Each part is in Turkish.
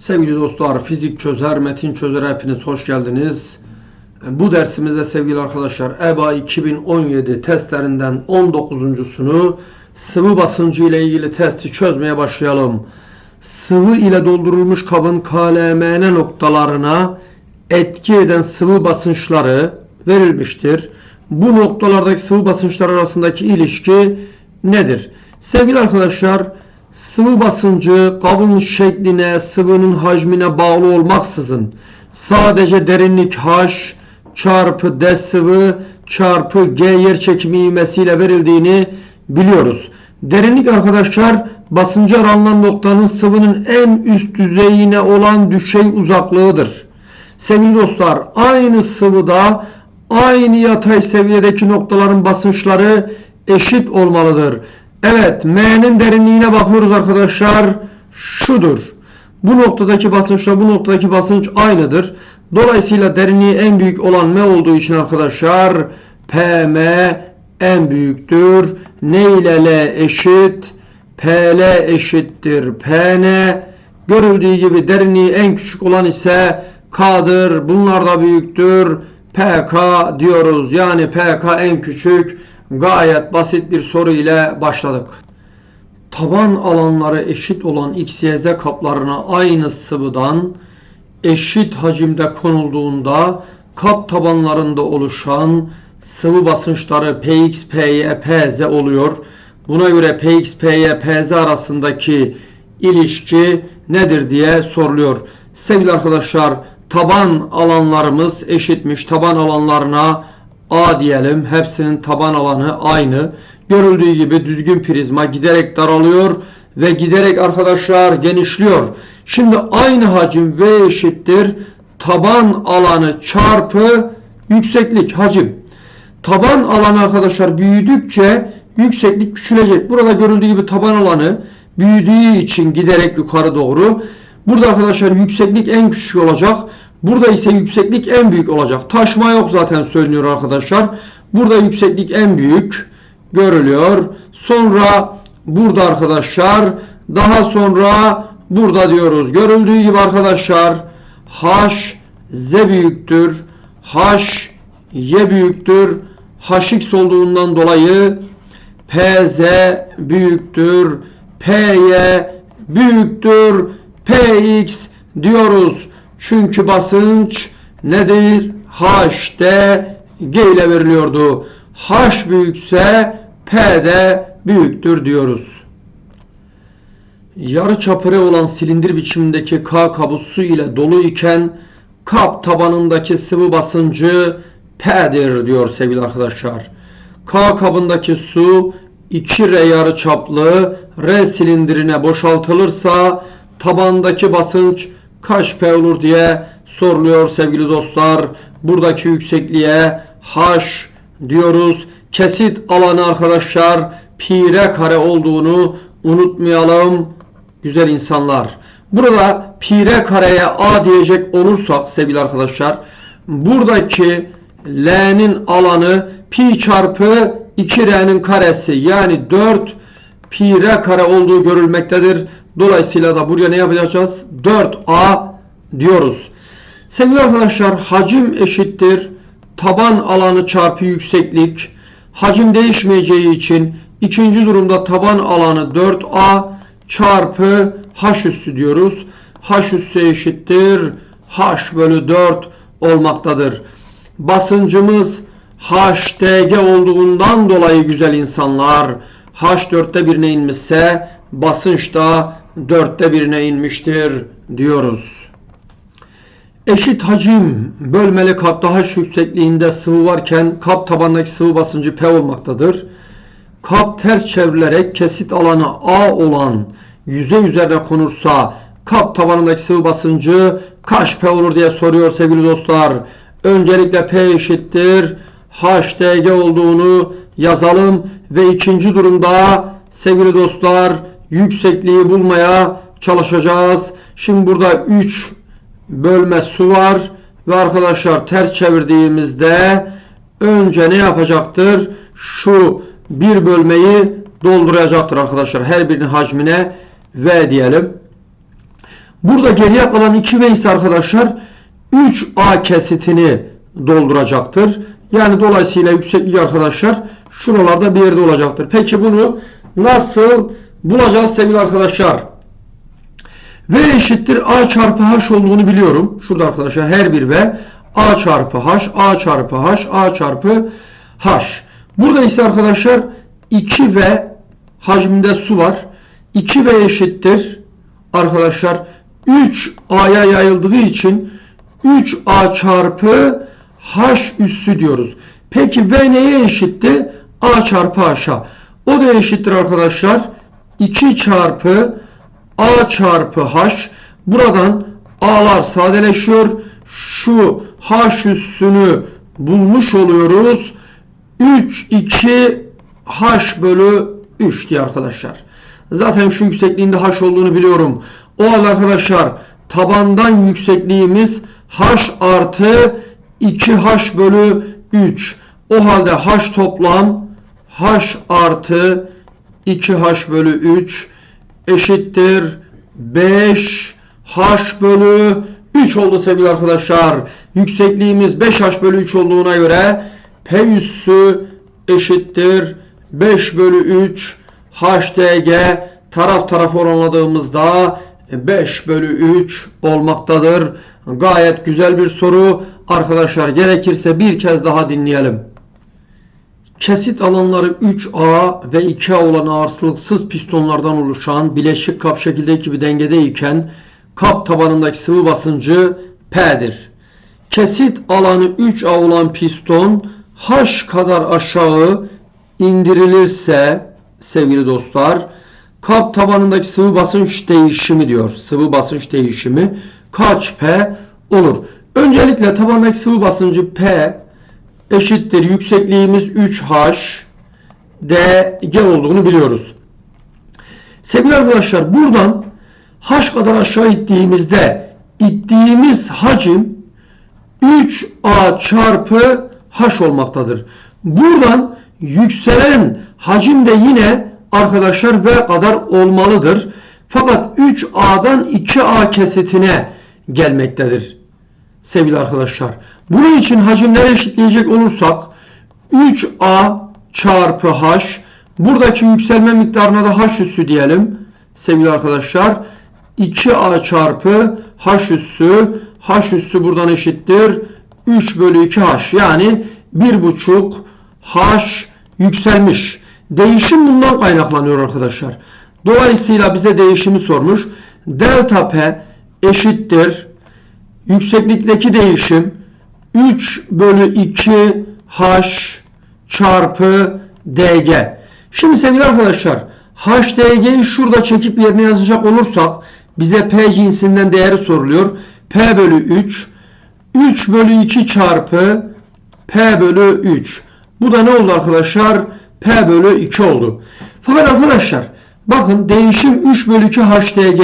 Sevgili dostlar, fizik çözer, metin çözer hepiniz hoş geldiniz. Bu dersimizde sevgili arkadaşlar EBA 2017 testlerinden 19.sunu sıvı basıncı ile ilgili testi çözmeye başlayalım. Sıvı ile doldurulmuş kabın KLMN noktalarına etki eden sıvı basınçları verilmiştir. Bu noktalardaki sıvı basınçlar arasındaki ilişki nedir? Sevgili arkadaşlar, sıvı basıncı kabın şekline, sıvının hacmine bağlı olmaksızın sadece derinlik H çarpı D sıvı çarpı G yer çekimi ivmesiyle verildiğini biliyoruz. Derinlik arkadaşlar basıncı aranılan noktanın sıvının en üst düzeyine olan düşey uzaklığıdır. Sevgili dostlar aynı sıvıda aynı yatay seviyedeki noktaların basınçları eşit olmalıdır. Evet M'nin derinliğine bakıyoruz arkadaşlar. Şudur. Bu noktadaki basınçla bu noktadaki basınç aynıdır. Dolayısıyla derinliği en büyük olan M olduğu için arkadaşlar PM en büyüktür. N ile L eşit. PL eşittir. PN. Görüldüğü gibi derinliği en küçük olan ise K'dır. Bunlar da büyüktür. PK diyoruz. Yani PK en küçük. Gayet basit bir soru ile başladık. Taban alanları eşit olan XYZ kaplarına aynı sıvıdan eşit hacimde konulduğunda kap tabanlarında oluşan sıvı basınçları Px, Py, Pz oluyor. Buna göre Px, Py, Pz arasındaki ilişki nedir diye soruluyor. Sevgili arkadaşlar taban alanlarımız eşitmiş. Taban alanlarına A diyelim. Hepsinin taban alanı aynı. Görüldüğü gibi düzgün prizma giderek daralıyor ve giderek arkadaşlar genişliyor. Şimdi aynı hacim V eşittir. Taban alanı çarpı yükseklik hacim. Taban alanı arkadaşlar büyüdükçe yükseklik küçülecek. Burada görüldüğü gibi taban alanı büyüdüğü için giderek yukarı doğru. Burada arkadaşlar yükseklik en küçük olacak. Burada ise yükseklik en büyük olacak. Taşma yok zaten söyleniyor arkadaşlar. Burada yükseklik en büyük görülüyor. Sonra burada arkadaşlar daha sonra burada diyoruz. Görüldüğü gibi arkadaşlar H Z büyüktür. H Y büyüktür. Hx olduğundan dolayı PZ büyüktür. PY büyüktür. PX diyoruz. Çünkü basınç nedir? HD G ile veriliyordu. H büyükse P de büyüktür diyoruz. Yarı çapare olan silindir biçimindeki K kabı su ile dolu iken kap tabanındaki sıvı basıncı P'dir diyor sevgili arkadaşlar. K kabındaki su 2R yarı çaplı R silindirine boşaltılırsa tabandaki basınç kaç P olur diye soruluyor sevgili dostlar. Buradaki yüksekliğe H diyoruz. Kesit alanı arkadaşlar pi r kare olduğunu unutmayalım güzel insanlar. Burada pi r kareye A diyecek olursak sevgili arkadaşlar buradaki L'nin alanı pi çarpı 2R'nin karesi yani 4 pi r kare olduğu görülmektedir. Dolayısıyla da buraya ne yapacağız? 4A diyoruz. Sevgili arkadaşlar hacim eşittir. Taban alanı çarpı yükseklik. Hacim değişmeyeceği için ikinci durumda taban alanı 4A çarpı H üssü diyoruz. H üssü eşittir. H bölü 4 olmaktadır. Basıncımız HDG olduğundan dolayı güzel insanlar H dörtte birine inmişse basınç da dörtte birine inmiştir diyoruz. Eşit hacim bölmeli kapta H yüksekliğinde sıvı varken kap tabandaki sıvı basıncı P olmaktadır. Kap ters çevrilerek kesit alanı A olan yüzey üzerine konursa kap tabanındaki sıvı basıncı kaç P olur diye soruyor sevgili dostlar. Öncelikle P eşittir. HDG olduğunu yazalım ve ikinci durumda sevgili dostlar yüksekliği bulmaya çalışacağız. Şimdi burada 3 bölme su var ve arkadaşlar ters çevirdiğimizde önce ne yapacaktır? Şu bir bölmeyi dolduracaktır arkadaşlar. Her birinin hacmine V diyelim. Burada geriye kalan 2V ise arkadaşlar 3A kesitini dolduracaktır. Yani dolayısıyla yükseklik arkadaşlar şuralarda bir yerde olacaktır. Peki bunu nasıl bulacağız sevgili arkadaşlar? V eşittir A çarpı H olduğunu biliyorum. Şurada arkadaşlar her bir V A çarpı H, A çarpı H, A çarpı H. Burada ise arkadaşlar 2V hacminde su var. 2V eşittir arkadaşlar 3A'ya yayıldığı için 3A çarpı H üssü diyoruz. Peki V neye eşitti? A çarpı H'a. O da eşittir arkadaşlar 2 çarpı A çarpı H. Buradan A'lar sadeleşiyor. Şu H üssünü bulmuş oluyoruz. 3, 2 H bölü 3 diye arkadaşlar. Zaten şu yüksekliğinde H olduğunu biliyorum. O halde arkadaşlar tabandan yüksekliğimiz H artı 2H bölü 3. O halde H toplam H artı 2H bölü 3 eşittir 5 H bölü 3 oldu sevgili arkadaşlar. Yüksekliğimiz 5H bölü 3 olduğuna göre P üssü eşittir 5 bölü 3 HDG taraf taraf oranladığımızda 5 bölü 3 olmaktadır. Gayet güzel bir soru. Arkadaşlar gerekirse bir kez daha dinleyelim. Kesit alanları 3A ve 2A olan ağırlıksız pistonlardan oluşan bileşik kap şekildeki bir dengedeyken kap tabanındaki sıvı basıncı P'dir. Kesit alanı 3A olan piston H kadar aşağı indirilirse sevgili dostlar kap tabanındaki sıvı basınç değişimi diyor. Sıvı basınç değişimi kaç P olur? Öncelikle tabandaki sıvı basıncı P eşittir yüksekliğimiz 3H DG olduğunu biliyoruz. Sevgili arkadaşlar buradan H kadar aşağı ittiğimizde ittiğimiz hacim 3A çarpı H olmaktadır. Buradan yükselen hacim de yine arkadaşlar V kadar olmalıdır. Fakat 3A'dan 2A kesitine gelmektedir. Sevgili arkadaşlar. Bunun için hacimleri eşitleyecek olursak 3A çarpı H buradaki yükselme miktarına da H üssü diyelim. Sevgili arkadaşlar 2A çarpı H üssü H üssü buradan eşittir 3 bölü 2H yani 1,5 H yükselmiş. Değişim bundan kaynaklanıyor arkadaşlar. Dolayısıyla bize değişimi sormuş. Delta P eşittir. Yükseklikteki değişim 3 bölü 2 H çarpı DG. Şimdi sevgili arkadaşlar HDG'yi şurada çekip yerine yazacak olursak bize P cinsinden değeri soruluyor. P bölü 3 3 bölü 2 çarpı P bölü 3. Bu da ne oldu arkadaşlar? P bölü 2 oldu. Fakat arkadaşlar bakın değişim 3 bölü 2 HDG.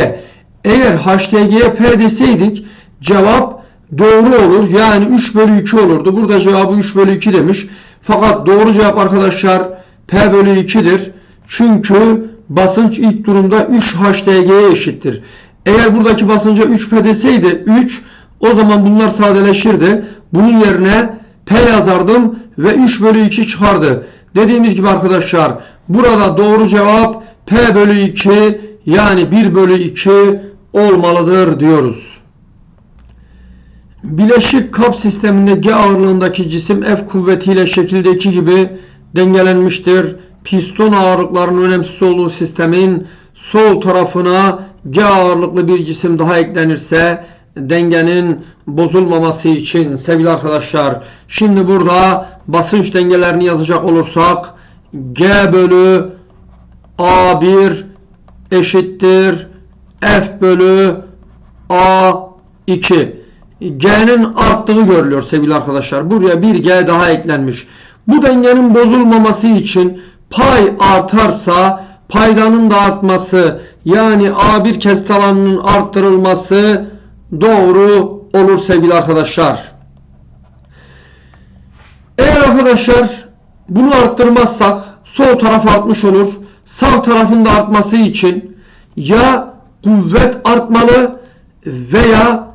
Eğer HDG'ye P deseydik cevap doğru olur. Yani 3 bölü 2 olurdu. Burada cevabı 3 bölü 2 demiş. Fakat doğru cevap arkadaşlar P bölü 2'dir. Çünkü basınç ilk durumda 3 HDG'ye eşittir. Eğer buradaki basınca 3P deseydi 3 o zaman bunlar sadeleşirdi. Bunun yerine P yazardım ve 3 bölü 2 çıkardı. Dediğimiz gibi arkadaşlar burada doğru cevap P bölü 2 yani 1 bölü 2 olmalıdır diyoruz. Bileşik kap sisteminde G ağırlığındaki cisim F kuvvetiyle şekildeki gibi dengelenmiştir. Piston ağırlıklarının önemsiz olduğu sistemin sol tarafına G ağırlıklı bir cisim daha eklenirse dengenin bozulmaması için sevgili arkadaşlar şimdi burada basınç dengelerini yazacak olursak G bölü A1 eşittir F bölü A2 G'nin arttığı görülüyor sevgili arkadaşlar. Buraya bir G daha eklenmiş. Bu dengenin bozulmaması için pay artarsa paydanın da artması yani A1 kesit alanının arttırılması doğru olur sevgili arkadaşlar. Eğer arkadaşlar bunu arttırmazsak sol taraf artmış olur. Sağ tarafın da artması için ya kuvvet artmalı veya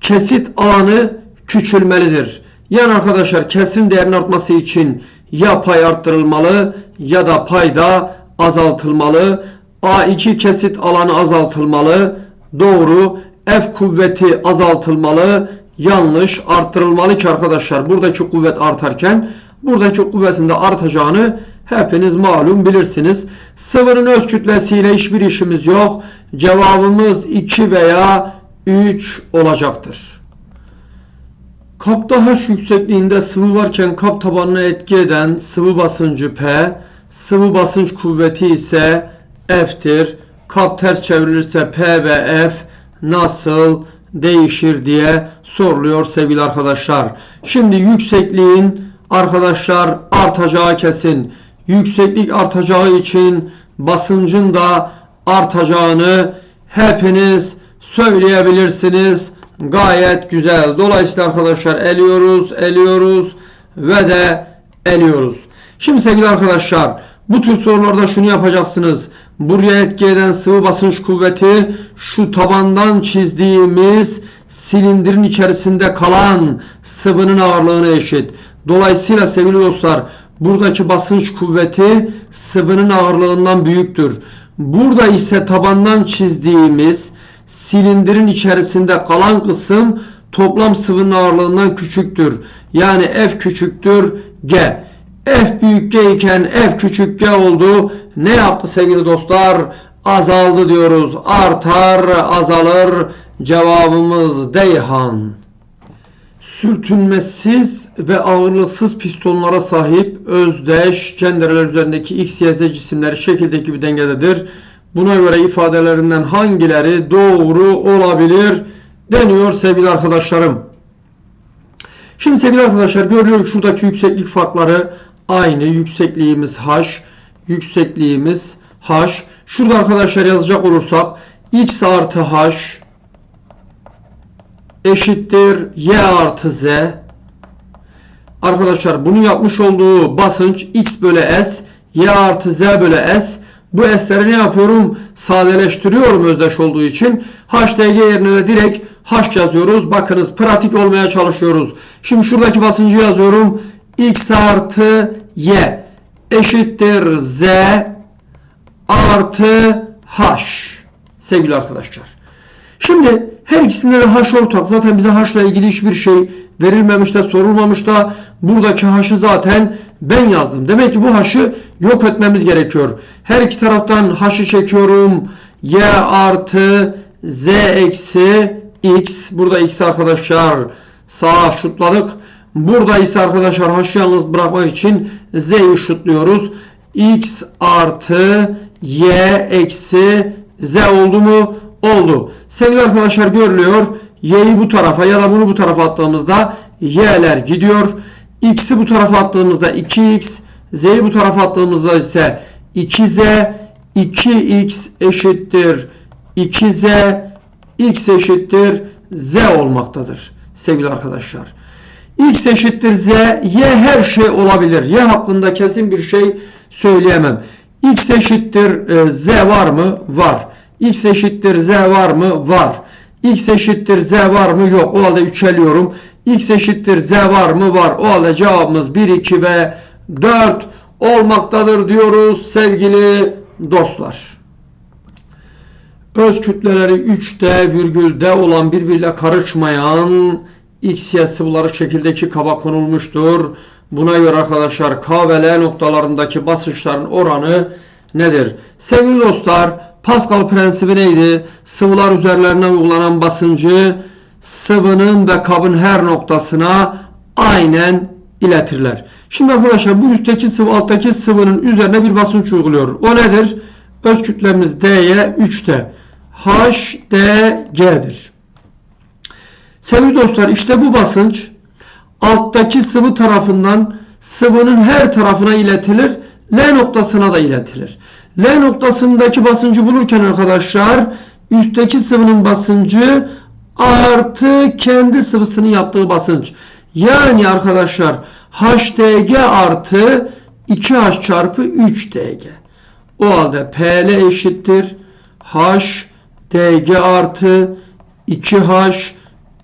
kesit alanı küçülmelidir. Yani arkadaşlar kesin değerin artması için ya pay arttırılmalı ya da payda azaltılmalı. A2 kesit alanı azaltılmalı. Doğru. F kuvveti azaltılmalı. Yanlış. Arttırılmalı ki arkadaşlar buradaki kuvvet artarken buradaki kuvvetin de artacağını hepiniz malum bilirsiniz. Sıvının öz kütlesiyle hiçbir işimiz yok. Cevabımız 2 veya 3 olacaktır. Kapta H yüksekliğinde sıvı varken kap tabanına etki eden sıvı basıncı P, sıvı basınç kuvveti ise F'tir. Kap ters çevrilirse P ve F nasıl değişir diye soruluyor sevgili arkadaşlar. Şimdi yüksekliğin arkadaşlar artacağı kesin. Yükseklik artacağı için basıncın da artacağını hepiniz söyleyebilirsiniz. Gayet güzel. Dolayısıyla arkadaşlar eliyoruz, eliyoruz ve de eliyoruz. Şimdi sevgili arkadaşlar bu tür sorularda şunu yapacaksınız. Buraya etki eden sıvı basınç kuvveti şu tabandan çizdiğimiz silindirin içerisinde kalan sıvının ağırlığına eşit. Dolayısıyla sevgili dostlar buradaki basınç kuvveti sıvının ağırlığından büyüktür. Burada ise tabandan çizdiğimiz silindirin içerisinde kalan kısım toplam sıvının ağırlığından küçüktür. Yani F küçüktür G. F büyük G iken F küçük G oldu. Ne yaptı sevgili dostlar? Azaldı diyoruz. Artar, azalır. Cevabımız Deyhan. Sürtünmesiz ve ağırlıksız pistonlara sahip özdeş cendereler üzerindeki X, Y, Z cisimleri şekildeki bir dengededir. Buna göre ifadelerinden hangileri doğru olabilir deniyor sevgili arkadaşlarım. Şimdi sevgili arkadaşlar görüyoruz şuradaki yükseklik farkları aynı. Yüksekliğimiz h, yüksekliğimiz h. Şurada arkadaşlar yazacak olursak x artı h eşittir y artı z. Arkadaşlar bunu yapmış olduğu basınç x bölü s, y artı z bölü s. Bu s'leri ne yapıyorum? Sadeleştiriyorum özdeş olduğu için. HDG yerine de direkt H yazıyoruz. Bakınız pratik olmaya çalışıyoruz. Şimdi şuradaki basıncı yazıyorum. X artı Y eşittir Z artı H. Sevgili arkadaşlar. Şimdi her ikisinde de H ortak. Zaten bize H ile ilgili hiçbir şey verilmemiş de sorulmamış da buradaki H'ı zaten ben yazdım. Demek ki bu H'ı yok etmemiz gerekiyor. Her iki taraftan H'ı çekiyorum. Y artı Z eksi X. Burada X arkadaşlar sağa şutladık. Burada ise arkadaşlar H'ı yalnız bırakmak için Z'yi şutluyoruz. X artı Y eksi Z oldu mu? Oldu. Sevgili arkadaşlar görülüyor. Y'yi bu tarafa ya da bunu bu tarafa attığımızda Y'ler gidiyor. X'i bu tarafa attığımızda 2X. Z'yi bu tarafa attığımızda ise 2Z. 2X eşittir 2Z. X eşittir Z olmaktadır. Sevgili arkadaşlar. X eşittir Z. Y her şey olabilir. Y hakkında kesin bir şey söyleyemem. X eşittir e, Z var mı? Var. X eşittir Z var mı? Var. X eşittir Z var mı? Yok. O halde üçeliyorum. X eşittir Z var mı? Var. O halde cevabımız 1, 2 ve 4 olmaktadır diyoruz sevgili dostlar. Öz kütleleri 3D virgül D olan birbiriyle karışmayan X, sıvıları şekildeki kaba konulmuştur. Buna göre arkadaşlar K ve L noktalarındaki basınçların oranı nedir? Sevgili dostlar Pascal prensibi neydi? Sıvılar üzerlerine uygulanan basıncı sıvının ve kabın her noktasına aynen iletirler. Şimdi arkadaşlar bu üstteki sıvı alttaki sıvının üzerine bir basınç uyguluyor. O nedir? Öz kütlemiz D'ye 3'te. HDG'dir. Sevgili dostlar işte bu basınç alttaki sıvı tarafından sıvının her tarafına iletilir. L noktasına da iletilir. L noktasındaki basıncı bulurken arkadaşlar üstteki sıvının basıncı artı kendi sıvısının yaptığı basınç. Yani arkadaşlar HDG artı 2H çarpı 3DG. O halde PL eşittir HDG artı 2H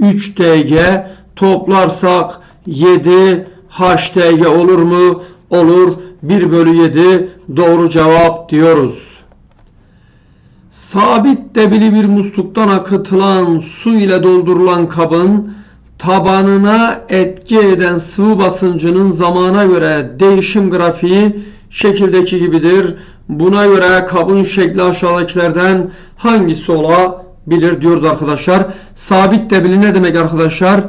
3DG toplarsak 7 HDG olur mu? Olur. 1 bölü 7 doğru cevap diyoruz. Sabit debili bir musluktan akıtılan su ile doldurulan kabın tabanına etki eden sıvı basıncının zamana göre değişim grafiği şekildeki gibidir. Buna göre kabın şekli aşağıdakilerden hangisi olabilir diyoruz arkadaşlar. Sabit debili ne demek arkadaşlar?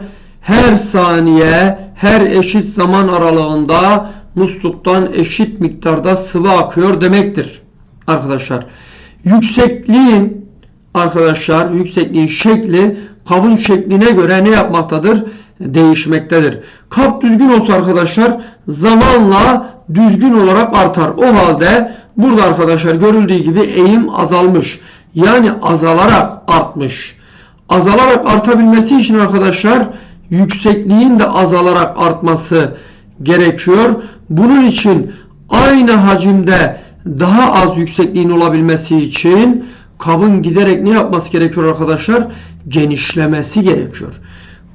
Her saniye her eşit zaman aralığında musluktan eşit miktarda sıvı akıyor demektir arkadaşlar. Yüksekliğin arkadaşlar yüksekliğin şekli kabın şekline göre ne yapmaktadır? Değişmektedir. Kap düzgün olsa arkadaşlar zamanla düzgün olarak artar. O halde burada arkadaşlar görüldüğü gibi eğim azalmış. Yani azalarak artmış. Azalarak artabilmesi için arkadaşlar yüksekliğin de azalarak artması gerekiyor. Bunun için aynı hacimde daha az yüksekliğin olabilmesi için kabın giderek ne yapması gerekiyor arkadaşlar? Genişlemesi gerekiyor.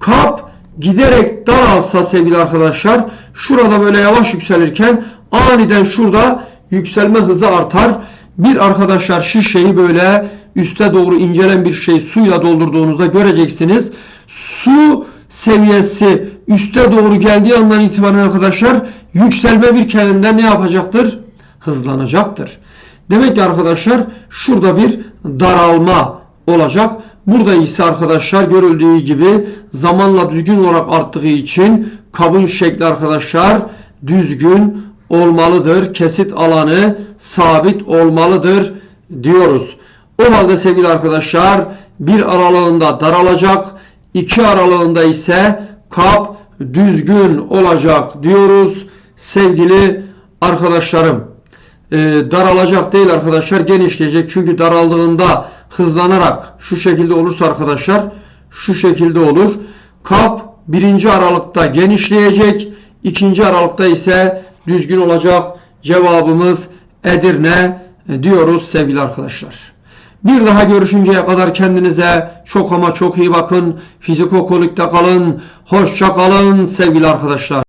Kap giderek daralsa sevgili arkadaşlar şurada böyle yavaş yükselirken aniden şurada yükselme hızı artar. Bir arkadaşlar şişeyi böyle üste doğru incelen bir şey suyla doldurduğunuzda göreceksiniz. Su seviyesi üste doğru geldiği andan itibaren arkadaşlar yükselme bir kendinden ne yapacaktır? Hızlanacaktır. Demek ki arkadaşlar şurada bir daralma olacak. Burada ise arkadaşlar görüldüğü gibi zamanla düzgün olarak arttığı için kabın şekli arkadaşlar düzgün olmalıdır. Kesit alanı sabit olmalıdır diyoruz. O halde sevgili arkadaşlar bir aralığında daralacak, iki aralığında ise kap düzgün olacak diyoruz sevgili arkadaşlarım. Ee, daralacak değil arkadaşlar genişleyecek çünkü daraldığında hızlanarak şu şekilde olursa arkadaşlar şu şekilde olur. Kap birinci aralıkta genişleyecek ikinci aralıkta ise düzgün olacak cevabımız Edirne diyoruz sevgili arkadaşlar. Bir daha görüşünceye kadar kendinize çok ama çok iyi bakın. Fizikokolikte kalın. Hoşça kalın sevgili arkadaşlar.